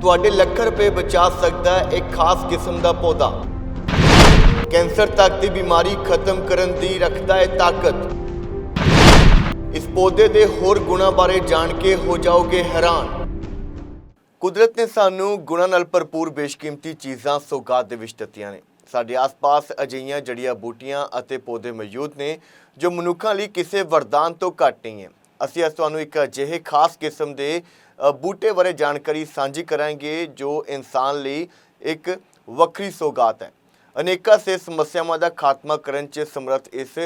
ਤੁਹਾਡੇ ਲੱਖ ਰੁਪਏ ਬਚਾ ਸਕਦਾ ਹੈ ਇੱਕ ਖਾਸ ਕਿਸਮ ਦਾ ਪੌਦਾ। ਕੈਂਸਰ ਤੱਕ ਦੀ ਬਿਮਾਰੀ ਖਤਮ ਕਰਨ ਦੀ ਰੱਖਦਾ ਹੈ ਤਾਕਤ। ਇਸ ਪੌਦੇ ਦੇ ਹੋਰ ਗੁਣਾਂ ਬਾਰੇ ਜਾਣ ਕੇ ਹੋ ਜਾਓਗੇ ਹੈਰਾਨ। ਕੁਦਰਤ ਨੇ ਸਾਨੂੰ ਗੁਣਾਂ ਨਾਲ ਭਰਪੂਰ ਬੇਸ਼ਕੀਮਤੀ ਚੀਜ਼ਾਂ ਸੌਗਾਤ ਦੇ ਵਿੱਚ ਦਿੱਤੀਆਂ ਨੇ। ਸਾਡੇ ਆਸ-ਪਾਸ ਅਜਿਹੀਆਂ ਜੜੀਆਂ ਬੂਟੀਆਂ ਅਤੇ ਪੌਦੇ ਮੌਜੂਦ ਨੇ ਜੋ ਮਨੁੱਖਾਂ ਲਈ ਕਿਸੇ ਵਰਦਾਨ ਤੋਂ ਘੱਟ ਨਹੀਂ ਹੈ। ਅਸੀਂ ਅੱਜ ਤੁਹਾਨੂੰ ਇੱਕ ਅਜਿਹੇ ਖਾਸ ਕਿਸਮ ਦੇ ਬੂਟੇ ਬਾਰੇ ਜਾਣਕਾਰੀ ਸਾਂਝੀ ਕਰਾਂਗੇ ਜੋ ਇਨਸਾਨ ਲਈ ਇੱਕ ਵੱਖਰੀ ਸੌਗਾਤ ਹੈ। ਅਨੇਕਾਂ ਸੇ ਸਮੱਸਿਆਵਾਂ ਦਾ ਖਾਤਮਾ ਕਰਨ 'ਚ ਸਮਰੱਥ ਇਸ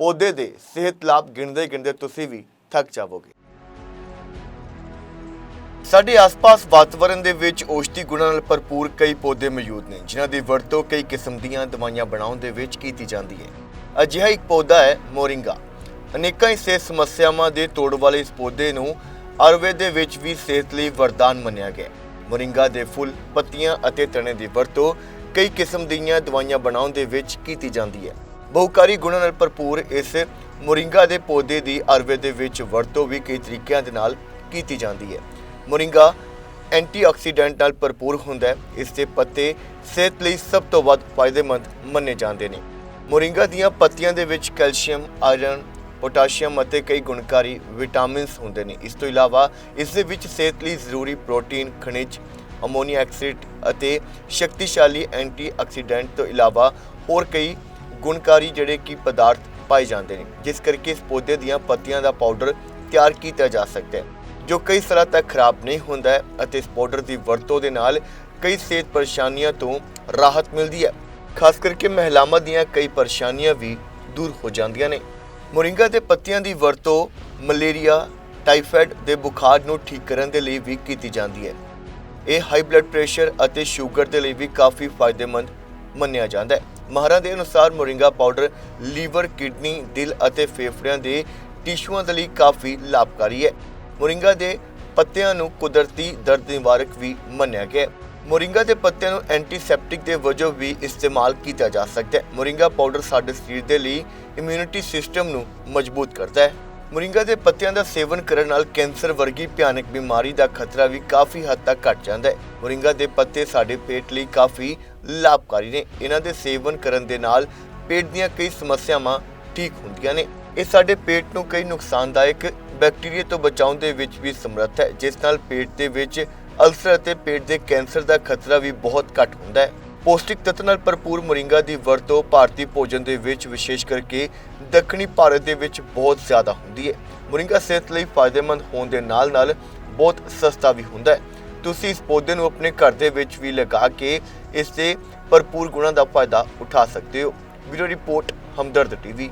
ਪੌਦੇ ਦੇ ਸਿਹਤ ਲਾਭ ਗਿਣਦੇ ਗਿਣਦੇ ਤੁਸੀਂ ਵੀ ਥੱਕ ਜਾਵੋਗੇ। ਸਾਡੇ ਆਸ-ਪਾਸ ਵਾਤਾਵਰਣ ਦੇ ਵਿੱਚ ਔਸ਼ਧੀ ਗੁਣਾਂ ਨਾਲ ਭਰਪੂਰ ਕਈ ਪੌਦੇ ਮੌਜੂਦ ਨੇ, ਜਿਨ੍ਹਾਂ ਦੀ ਵਰਤੋਂ ਕਈ ਕਿਸਮ ਦੀਆਂ ਦਵਾਈਆਂ ਬਣਾਉਣ ਦੇ ਵਿੱਚ ਕੀਤੀ ਜਾਂਦੀ ਹੈ। ਅਜਿਹਾ ਇੱਕ ਪੌਦਾ ਹੈ ਮੋਰਿੰਗਾ। ਅਨੇਕਾਂ ਹੀ ਸਿਹਤ ਸਮੱਸਿਆਵਾਂ ਦੇ ਤੋੜ ਵਾਲੇ ਇਸ ਪੌਦੇ ਨੂੰ ਆਯੁਰਵੇਦ ਦੇ ਵਿੱਚ ਵੀ ਸਿਹਤ ਲਈ ਵਰਦਾਨ ਮੰਨਿਆ ਗਿਆ ਮੋਰਿੰਗਾ ਦੇ ਫੁੱਲ, ਪੱਤੀਆਂ ਅਤੇ ਤਣੇ ਦੀ ਵਰਤੋਂ ਕਈ ਕਿਸਮ ਦੀਆਂ ਦਵਾਈਆਂ ਬਣਾਉਣ ਦੇ ਵਿੱਚ ਕੀਤੀ ਜਾਂਦੀ ਹੈ। ਬਹੁਕਾਰੀ ਗੁਣਾਂ ਨਾਲ ਭਰਪੂਰ ਇਸ ਮੋਰਿੰਗਾ ਦੇ ਪੌਦੇ ਦੀ ਆਯੁਰਵੇਦ ਦੇ ਵਿੱਚ ਵਰਤੋਂ ਵੀ ਕਈ ਤਰੀਕਿਆਂ ਦੇ ਨਾਲ ਕੀਤੀ ਜਾਂਦੀ ਹੈ। ਮੋਰਿੰਗਾ ਐਂਟੀਆਕਸੀਡੈਂਟ ਨਾਲ ਭਰਪੂਰ ਹੁੰਦਾ ਹੈ। ਇਸ ਦੇ ਪੱਤੇ ਸਿਹਤ ਲਈ ਸਭ ਤੋਂ ਵੱਧ ਫਾਇਦੇਮੰਦ ਮੰਨੇ ਜਾਂਦੇ ਨੇ। ਮੋਰਿੰਗਾ ਦੀਆਂ ਪੱਤੀਆਂ ਦੇ ਵਿੱਚ ਕੈਲਸ਼ੀਅਮ, ਆਇਰਨ ਪੋਟਾਸ਼ੀਅਮ ਅਤੇ ਕਈ ਗੁਣਕਾਰੀ ਵਿਟਾਮਿਨਸ ਹੁੰਦੇ ਨੇ। ਇਸ ਤੋਂ ਇਲਾਵਾ ਇਸ ਦੇ ਵਿੱਚ ਸਿਹਤ ਲਈ ਜ਼ਰੂਰੀ ਪ੍ਰੋਟੀਨ, ਖਣਿਜ, ਅਮੋਨੀਆ ਐਕਸਿਡ ਅਤੇ ਸ਼ਕਤੀਸ਼ਾਲੀ ਐਂਟੀਆਕਸੀਡੈਂਟ ਤੋਂ ਇਲਾਵਾ ਹੋਰ ਕਈ ਗੁਣਕਾਰੀ ਜਿਹੜੇ ਕਿ ਪਦਾਰਥ ਪਾਏ ਜਾਂਦੇ ਨੇ, ਜਿਸ ਕਰਕੇ ਇਸ ਪੌਦੇ ਦੀਆਂ ਪੱਤੀਆਂ ਦਾ ਪਾਊਡਰ ਤਿਆਰ ਕੀਤਾ ਜਾ ਸਕਦਾ ਹੈ, ਜੋ ਕਈ ਸਾਲਾਂ ਤੱਕ ਖਰਾਬ ਨਹੀਂ ਹੁੰਦਾ ਅਤੇ ਇਸ ਪਾਊਡਰ ਦੀ ਵਰਤੋਂ ਦੇ ਨਾਲ ਕਈ ਸਿਹਤ ਪਰੇਸ਼ਾਨੀਆਂ ਤੋਂ ਰਾਹਤ ਮਿਲਦੀ ਹੈ। ਖਾਸ ਕਰਕੇ ਮਹਿਲਾਵਾਂ ਦੀਆਂ ਕਈ ਪਰੇਸ਼ਾਨੀਆਂ ਵੀ ਦੂਰ ਹੋ ਜਾਂਦੀਆਂ ਨੇ। ਮੋਰਿੰਗਾ ਦੇ ਪੱਤੀਆਂ ਦੀ ਵਰਤੋਂ ਮਲੇਰੀਆ, ਟਾਈਫਾਇਡ ਦੇ ਬੁਖਾਰ ਨੂੰ ਠੀਕ ਕਰਨ ਦੇ ਲਈ ਵੀ ਕੀਤੀ ਜਾਂਦੀ ਹੈ। ਇਹ ਹਾਈ ਬਲੱਡ ਪ੍ਰੈਸ਼ਰ ਅਤੇ ਸ਼ੂਗਰ ਦੇ ਲਈ ਵੀ ਕਾਫੀ ਫਾਇਦੇਮੰਦ ਮੰਨਿਆ ਜਾਂਦਾ ਹੈ। ਮਾਹਰਾਂ ਦੇ ਅਨੁਸਾਰ ਮੋਰਿੰਗਾ ਪਾਊਡਰ ਲੀਵਰ, ਕਿਡਨੀ, ਦਿਲ ਅਤੇ ਫੇਫੜਿਆਂ ਦੇ ਟਿਸ਼ੂਆਂ ਦੇ ਲਈ ਕਾਫੀ ਲਾਭਕਾਰੀ ਹੈ। ਮੋਰਿੰਗਾ ਦੇ ਪੱਤਿਆਂ ਨੂੰ ਕੁਦਰਤੀ ਦਰਦ ਨਿਵਾਰਕ ਵੀ ਮੰਨਿਆ ਗਿਆ ਹੈ। ਮੋਰਿੰਗਾ ਦੇ ਪੱਤਿਆਂ ਨੂੰ ਐਂਟੀਸੈਪਟਿਕ ਦੇ ਵਜੋਂ ਵੀ ਇਸਤੇਮਾਲ ਕੀਤਾ ਜਾ ਸਕਦਾ ਹੈ। ਮੋਰਿੰਗਾ ਪਾਊਡਰ ਸਾਡੇ ਸਰੀਰ ਦੇ ਲਈ ਇਮਿਊਨਿਟੀ ਸਿਸਟਮ ਨੂੰ ਮਜ਼ਬੂਤ ਕਰਦਾ ਹੈ। ਮੋਰਿੰਗਾ ਦੇ ਪੱਤਿਆਂ ਦਾ ਸੇਵਨ ਕਰਨ ਨਾਲ ਕੈਂਸਰ ਵਰਗੀ ਭਿਆਨਕ ਬਿਮਾਰੀ ਦਾ ਖਤਰਾ ਵੀ ਕਾਫੀ ਹੱਦ ਤੱਕ ਘਟ ਜਾਂਦਾ ਹੈ। ਮੋਰਿੰਗਾ ਦੇ ਪੱਤੇ ਸਾਡੇ ਪੇਟ ਲਈ ਕਾਫੀ ਲਾਭਕਾਰੀ ਨੇ। ਇਹਨਾਂ ਦੇ ਸੇਵਨ ਕਰਨ ਦੇ ਨਾਲ ਪੇਟ ਦੀਆਂ ਕਈ ਸਮੱਸਿਆਵਾਂ ਠੀਕ ਹੁੰਦੀਆਂ ਨੇ। ਇਹ ਸਾਡੇ ਪੇਟ ਨੂੰ ਕਈ ਨੁਕਸਾਨਦਾਇਕ ਬੈਕਟੀਰੀਆ ਤੋਂ ਬਚਾਉਣ ਦੇ ਵਿੱਚ ਵੀ ਸਮਰੱਥ ਹੈ। ਜਿਸ ਨਾਲ ਪੇਟ ਦੇ ਵਿੱਚ ਅਲਸਰ ਅਤੇ ਪੇਟ ਦੇ ਕੈਂਸਰ ਦਾ ਖਤਰਾ ਵੀ ਬਹੁਤ ਘੱਟ ਹੁੰਦਾ ਹੈ। ਪੌਸ਼ਟਿਕ ਤੱਤ ਨਾਲ ਭਰਪੂਰ ਮੋਰਿੰਗਾ ਦੀ ਵਰਤੋਂ ਭਾਰਤੀ ਭੋਜਨ ਦੇ ਵਿੱਚ, ਵਿਸ਼ੇਸ਼ ਕਰਕੇ ਦੱਖਣੀ ਭਾਰਤ ਦੇ ਵਿੱਚ ਬਹੁਤ ਜ਼ਿਆਦਾ ਹੁੰਦੀ ਹੈ। ਮੋਰਿੰਗਾ ਸਿਹਤ ਲਈ ਫਾਇਦੇਮੰਦ ਹੋਣ ਦੇ ਨਾਲ-ਨਾਲ ਬਹੁਤ ਸਸਤਾ ਵੀ ਹੁੰਦਾ ਹੈ। ਤੁਸੀਂ ਇਸ ਪੌਦੇ ਨੂੰ ਆਪਣੇ ਘਰ ਦੇ ਵਿੱਚ ਵੀ ਲਗਾ ਕੇ ਇਸ ਦੇ ਭਰਪੂਰ ਗੁਣਾਂ ਦਾ ਫਾਇਦਾ ਉਠਾ ਸਕਦੇ ਹੋ। Video report, Hamdard TV.